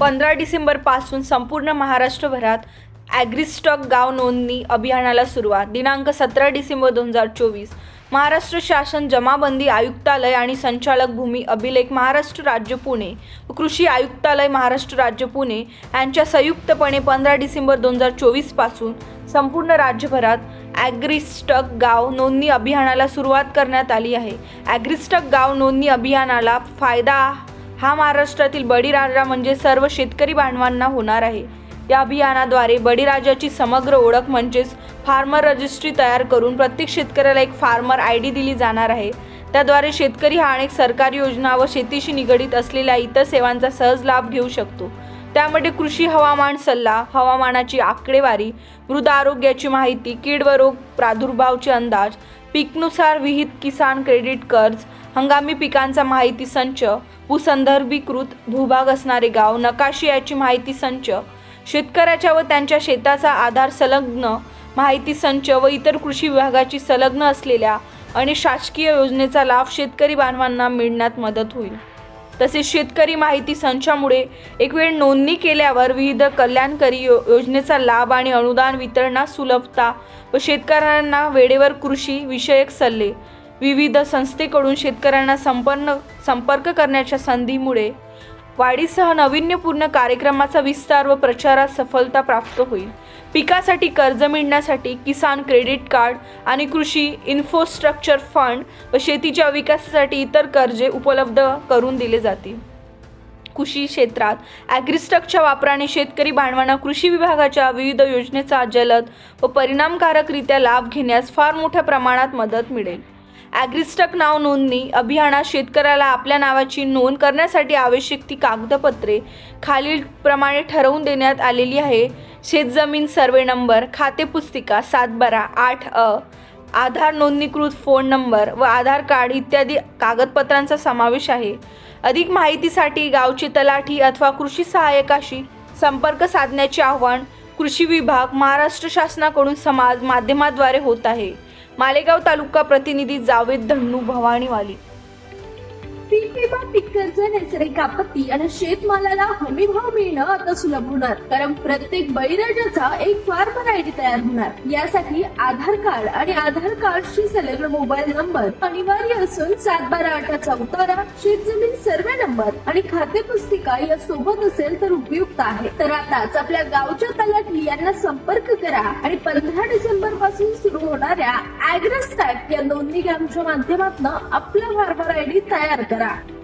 पंधरा डिसेंबरपासून संपूर्ण महाराष्ट्रभरात ॲग्रिस्टॉक गाव नोंदणी अभियानाला सुरुवात. दिनांक सतरा डिसेंबर दोन हजार चोवीस. महाराष्ट्र शासन जमाबंदी आयुक्तालय आणि संचालक भूमी अभिलेख महाराष्ट्र राज्य पुणे. व कृषी आयुक्तालय महाराष्ट्र राज्य पुणे यांच्या संयुक्तपणे पंधरा डिसेंबर दोन हजार चोवीसपासून संपूर्ण राज्यभरात ॲग्रिस्टक गाव नोंदणी अभियानाला सुरुवात करण्यात आली आहे. ॲग्रिस्टक गाव नोंदणी अभियानाला फायदा हा महाराष्ट्रातील बळीराजा म्हणजे सर्व शेतकरी बांधवांना होणार आहे. या अभियानाद्वारे बळीराजाची समग्र ओळख म्हणजेच फार्मर रजिस्ट्री तयार करून प्रत्येक शेतकऱ्याला एक फार्मर आय डी दिली जाणार आहे. त्याद्वारे शेतकरी हा अनेक सरकारी योजना व शेतीशी निगडीत असलेल्या इतर सेवांचा सहज लाभ घेऊ शकतो. त्यामध्ये कृषी हवामान सल्ला हवामानाची आकडेवारी मृदा आरोग्याची माहिती कीड व रोग प्रादुर्भावचे अंदाज पीकनुसार विहित किसान क्रेडिट कर्ज हंगामी पिकांचा माहिती संच भूसंदर्भीकृत भूभाग असणारे गाव नकाशी याची माहिती संच शेतकऱ्याच्या व त्यांच्या शेताचा आधार संलग्न माहिती संच व इतर कृषी विभागाची संलग्न असलेल्या आणि शासकीय योजनेचा लाभ शेतकरी बांधवांना मिळण्यात मदत होईल. तसेच शेतकरी माहिती संचामुळे एक वेळ नोंदणी केल्यावर विविध कल्याणकारी यो योजनेचा लाभ आणि अनुदान वितरणास सुलभता व शेतकऱ्यांना वेळेवर कृषी विषयक सल्ले विविध संस्थेकडून शेतकऱ्यांना संपन्न संपर्क करण्याच्या संधीमुळे वाढीसह नाविन्यपूर्ण कार्यक्रमाचा विस्तार व प्रचारात सफलता प्राप्त होईल. पिकासाठी कर्ज मिळण्यासाठी किसान क्रेडिट कार्ड आणि कृषी इन्फ्रास्ट्रक्चर फंड व शेतीच्या विकासासाठी इतर कर्जे उपलब्ध करून दिले जातील. कृषी क्षेत्रात ॲग्रिस्टकच्या वापराने शेतकरी बांधवांना कृषी विभागाच्या विविध योजनेचा जलद व परिणामकारकरित्या लाभ घेण्यास फार मोठ्या प्रमाणात मदत मिळेल. ॲग्रिस्टक नाव नोंदणी अभियानात शेतकऱ्याला आपल्या नावाची नोंद करण्यासाठी आवश्यक ती कागदपत्रे खालीलप्रमाणे ठरवून देण्यात आलेली आहे. शेतजमीन सर्वे नंबर खातेपुस्तिका सातबारा आठ अ आधार नोंदणीकृत फोन नंबर व आधार कार्ड इत्यादी कागदपत्रांचा समावेश आहे. अधिक माहितीसाठी गावची तलाठी अथवा कृषी सहाय्यकाशी संपर्क साधण्याचे आव्हान कृषी विभाग महाराष्ट्र शासनाकडून समाज माध्यमाद्वारे होत आहे. मालेगाव तालुका प्रतिनिधी जावेद धन्नू भवानीवाली. पीक विमा पीक कर्ज नैसर्गिक आपत्ती. आणि शेतमालाला हमी भाव मिळणं आता सुलभ होणार. कारण प्रत्येक बळीराजाचा एक फार्मर आयडी तयार होणार. यासाठी आधार कार्ड आणि आधार कार्डशी संलग्न मोबाईल नंबर अनिवार्य असून सात बारा आठाचा उतारा शेतजमीन सर्वे नंबर आणि खाते पुस्तिका या सोबत असेल तर उपयुक्त आहे. तर आताच आपल्या गावच्या तलाठी यांना संपर्क करा आणि पंधरा डिसेंबरपासून सुरू होणाऱ्या ऍग्रेस्टॅक या नोंदणी कॅम्पच्या माध्यमातून आपला फार्मर आयडी तयार करा. Ceará.